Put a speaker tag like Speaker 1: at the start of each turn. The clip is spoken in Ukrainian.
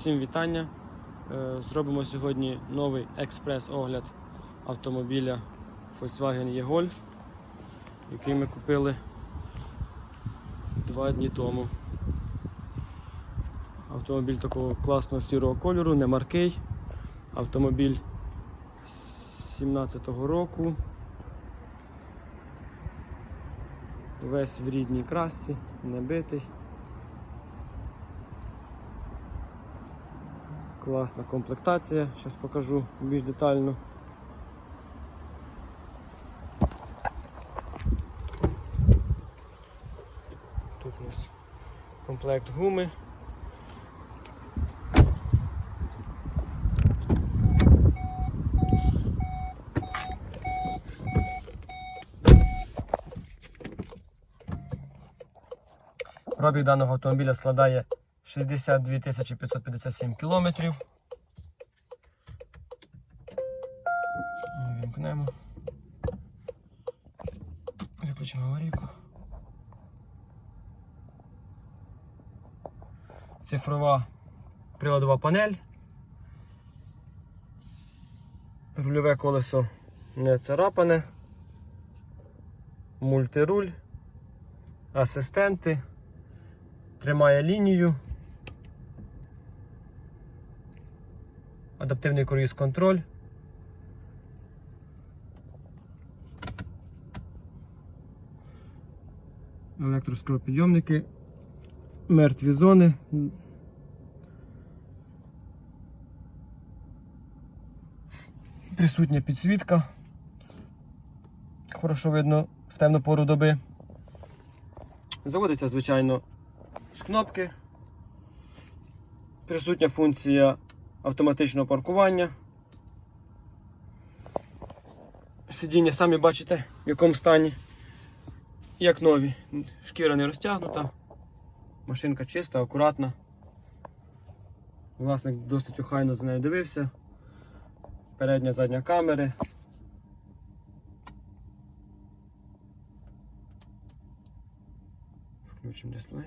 Speaker 1: Всім вітання. Е, Зробимо сьогодні новий експрес-огляд автомобіля Volkswagen E-Golf, який ми купили два дні тому. Автомобіль такого класного сірого кольору, не маркий. Автомобіль 17-го року. Весь в рідній красці, не битий. Класна комплектація, зараз покажу більш детально. Тут у нас комплект гуми. Пробіг даного автомобіля складає 62 557 кілометрів. Вімкнемо. Виключимо аварійку. Цифрова приладова панель. Рульове колесо не царапане. Мультируль. Асистенти. Тримає лінію. Адаптивний круїз контроль. Електроскопідйомники. Мертві зони. Присутня підсвітка. Хорошо видно в темну пору доби. Заводиться, звичайно, з кнопки. Присутня функція автоматичного паркування. Сидіння самі бачите, в якому стані. Як нові. Шкіра не розтягнута. Машинка чиста, акуратна. Власник досить охайно за нею дивився. Передня задня камери. Включимо дисплей.